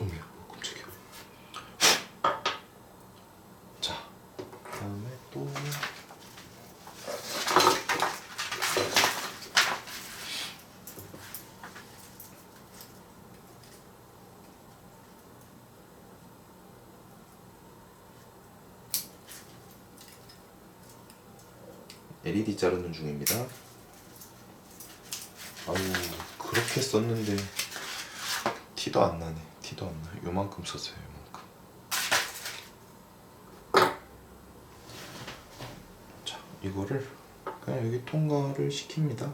어머야 깜짝이야 자 그다음에 또 LED 자르는 중입니다. 아우 그렇게 썼는데 티도 안 나네. 티도 안 나. 요만큼 썼어요. 요만큼. 자 이거를 그냥 여기 통과를 시킵니다.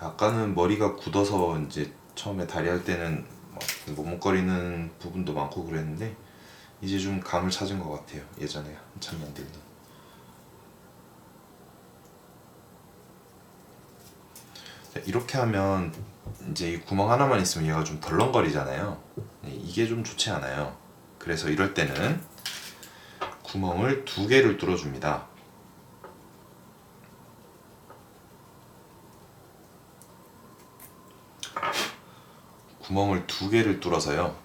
아까는 머리가 굳어서 이제 처음에 다리 할 때는 막 머뭇거리는 부분도 많고 그랬는데 이제 좀 감을 찾은 것 같아요. 예전에 한참 만들던. 이렇게 하면 이제 이 구멍 하나만 있으면 얘가 좀 덜렁거리잖아요. 네, 이게 좀 좋지 않아요. 그래서 이럴 때는 구멍을 두 개를 뚫어줍니다. 구멍을 두 개를 뚫어서요.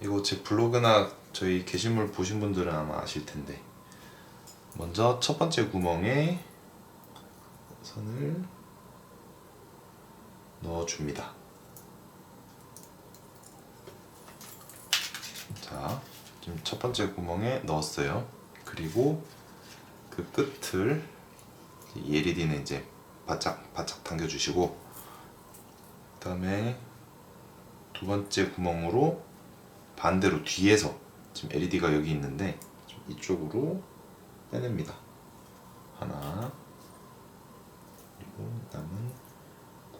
이거 제 블로그나 저희 게시물 보신 분들은 아마 아실 텐데 먼저 첫 번째 구멍에 선을 넣어줍니다. 자, 지금 첫 번째 구멍에 넣었어요. 그리고 그 끝을 이 LED는 이제 바짝 바짝 당겨주시고 그 다음에 두 번째 구멍으로 반대로 뒤에서 지금 LED가 여기 있는데 좀 이쪽으로 빼냅니다. 하나 그리고 남은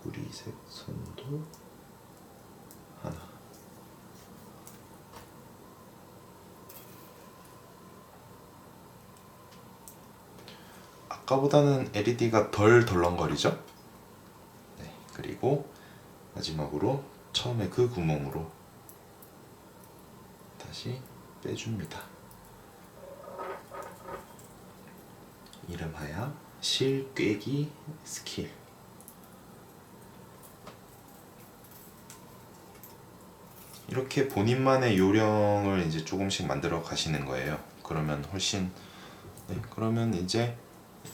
구리색 선도 하나 아까보다는 LED가 덜 덜렁거리죠? 네, 그리고 마지막으로 처음에 그 구멍으로 다시 빼줍니다. 이름하여 실꿰기 스킬. 이렇게 본인만의 요령을 이제 조금씩 만들어 가시는 거예요. 그러면 훨씬 네, 그러면 이제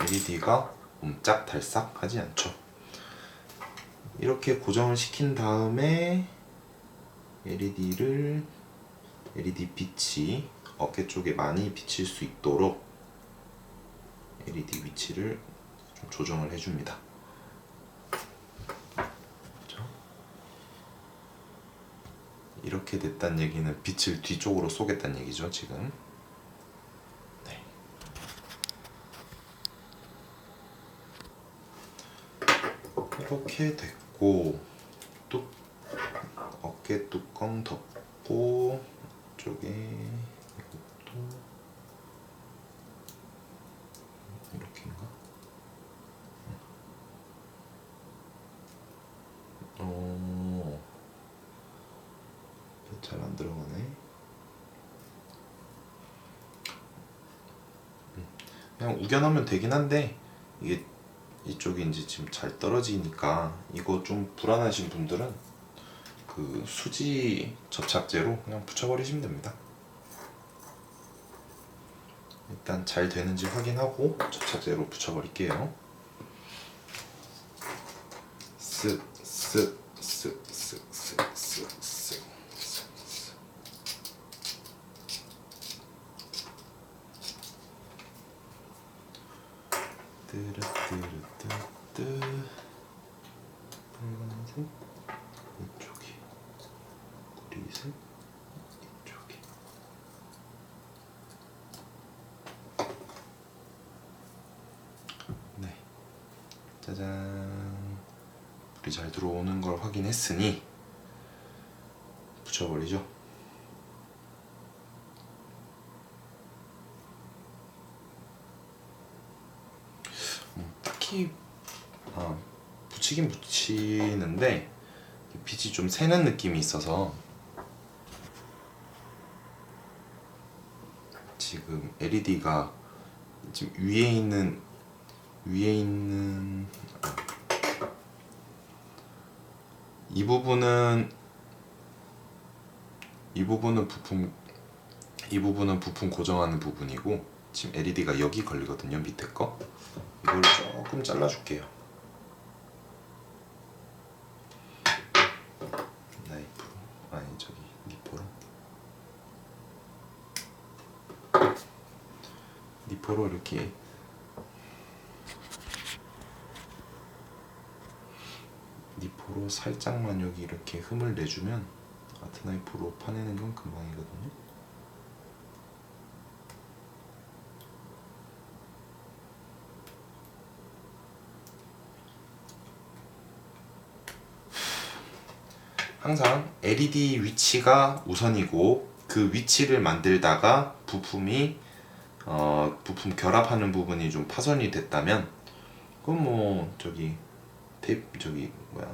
LED가 옴짝달싹 하지 않죠. 이렇게 고정을 시킨 다음에 LED를 LED 빛이 어깨 쪽에 많이 비칠 수 있도록 LED 위치를 좀 조정을 해줍니다. 그렇죠? 이렇게 됐다는 얘기는 빛을 뒤쪽으로 쏘겠다는 얘기죠, 지금. 네. 이렇게 됐고 또 어깨 뚜껑 덮고 이쪽에 이것도 이렇게인가? 어, 잘 안 들어가네. 음, 그냥 우겨넣으면 되긴 한데 이게 이쪽이 이제 지금 잘 떨어지니까 이거 좀 불안하신 분들은 그 수지 접착제로 그냥 붙여버리시면 됩니다. 일단 잘 되는지 확인하고 접착제로 붙여버릴게요. 쓱, 쓱, 쓱, 쓱, 쓱, 쓱, 쓱, 쓱, 쓱. 뜨르뜨르뜨뜨 빨간색. 이쪽이. 구리색. 이쪽이. 네. 짜잔. 불이 잘 들어오는 걸 확인했으니 붙여버리죠 딱히 아, 붙이긴 붙이는데 빛이 좀 새는 느낌이 있어서 지금 LED가 지금 위에 있는 위에 있는 아, 이 부분은 이 부분은 부품 이 부분은 부품 고정하는 부분이고 지금 LED가 여기 걸리거든요 밑에 거. 이걸 조금 잘라줄게요. 나이프로 아니 저기 니포로. 니포로 이렇게. 니포로 살짝만 여기 이렇게 흠을 내주면 아트 나이프로 파내는 건 금방이거든요. 항상 LED 위치가 우선이고 그 위치를 만들다가 부품이 어, 부품 결합하는 부분이 좀 파손이 됐다면 그건 뭐 저기 테이프 저기 뭐야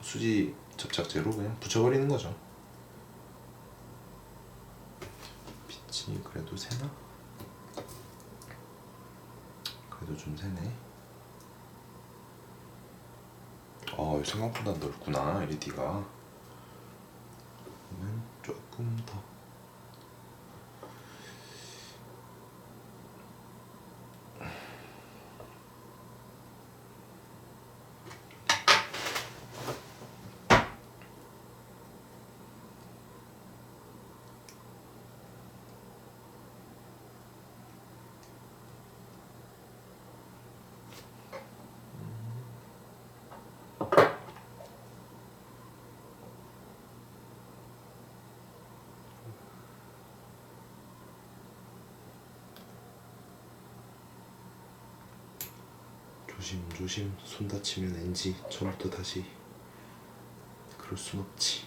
수지 접착제로 그냥 붙여버리는 거죠. 빛이 그래도 새나? 그래도 좀 새네. 어 생각보다 넓구나 LED가. 조금 더. 조심 조심. 손 다치면 NG 처음부터 다시. 그럴 순 없지.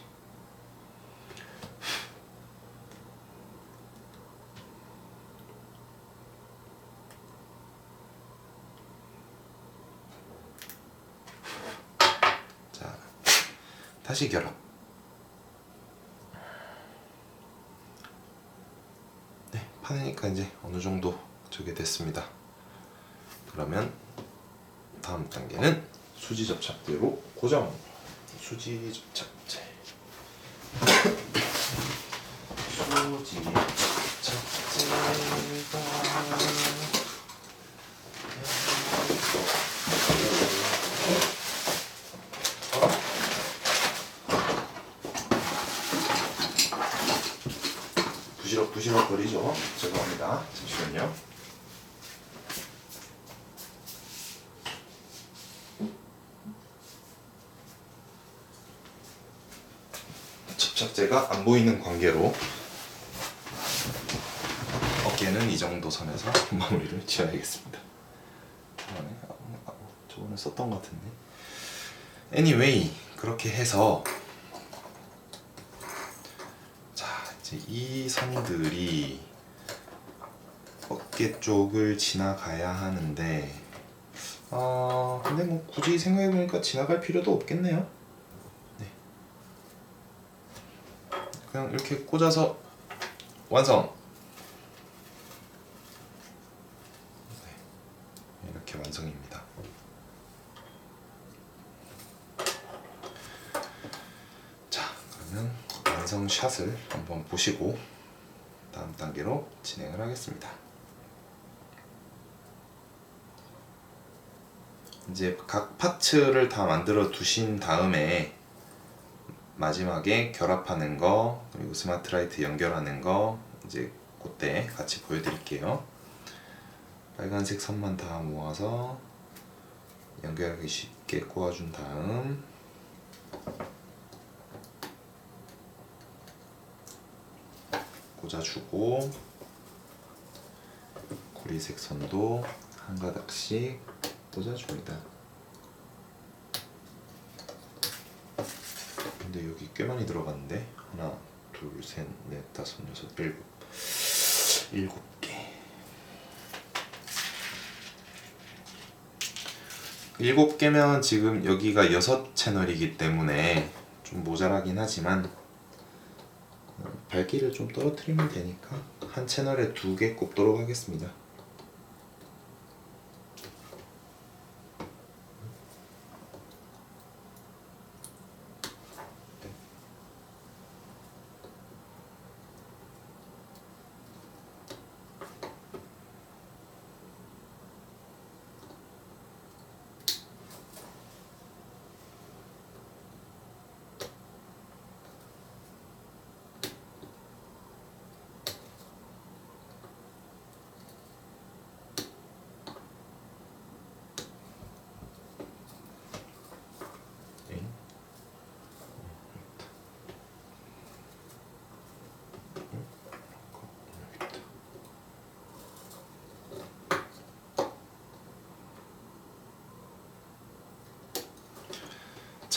자 다시 결합. 네 파내니까 이제 어느 정도 저게 됐습니다. 그러면 다음 단계는 수지 접착제로 고정. 수지 접착제. 수지 접착제가 부시럭 부시럭 거리죠. 죄송합니다. 잠시만요. 접착제가 안 보이는 관계로 어깨는 이 정도 선에서 마무리를 지어야겠습니다. 저번에 아, 아, 저번에 썼던 것 같은데. Anyway 그렇게 해서 자 이제 이 선들이 어깨 쪽을 지나가야 하는데 아 근데 뭐 굳이 생각해보니까 지나갈 필요도 없겠네요. 그냥 이렇게 꽂아서 완성. 네, 이렇게 완성입니다. 자, 그러면 완성 샷을 한번 보시고 다음 단계로 진행을 하겠습니다. 이제 각 파츠를 다 만들어 두신 다음에 마지막에 결합하는 거 그리고 스마트 라이트 연결하는 거 이제 그때 같이 보여드릴게요. 빨간색 선만 다 모아서 연결하기 쉽게 꽂아준 다음 꽂아주고 고리색 선도 한 가닥씩 꽂아줍니다. 근데 여기 꽤 많이 들어갔는데? 하나 둘 셋 넷 다섯 여섯 일곱. 일곱 개. 일곱 개면 지금 여기가 여섯 채널이기 때문에 좀 모자라긴 하지만 밝기를 좀 떨어뜨리면 되니까 한 채널에 두 개 꼽도록 하겠습니다.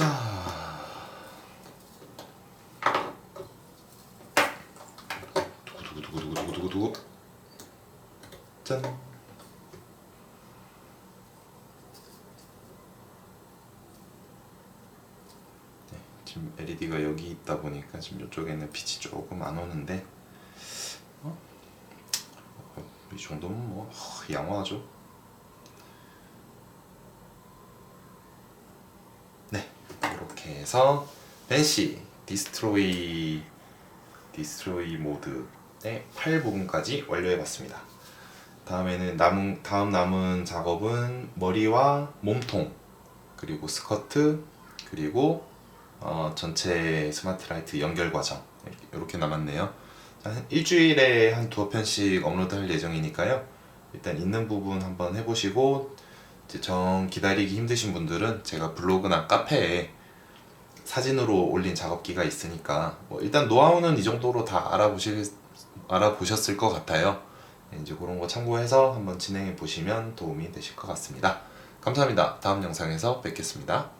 자. 두구두구두구두구두구두구. 짠. 네, 지금 LED가 여기 있다 보니까 지금 이쪽에는 빛이 조금 안 오는데 어? 어, 이 정도면 뭐 어, 양호하죠. 네, 해서 벤시 디스트로이 디스트로이 모드의 8 부분까지 완료해봤습니다. 다음에는 남은 다음 남은 작업은 머리와 몸통 그리고 스커트 그리고 어, 전체 스마트 라이트 연결 과정 이렇게 남았네요. 한 일주일에 한 두어 편씩 업로드할 예정이니까요. 일단 있는 부분 한번 해보시고 정 기다리기 힘드신 분들은 제가 블로그나 카페에 사진으로 올린 작업기가 있으니까 뭐 일단 노하우는 이 정도로 다 알아보실 알아보셨을 것 같아요. 이제 그런 거 참고해서 한번 진행해 보시면 도움이 되실 것 같습니다. 감사합니다. 다음 영상에서 뵙겠습니다.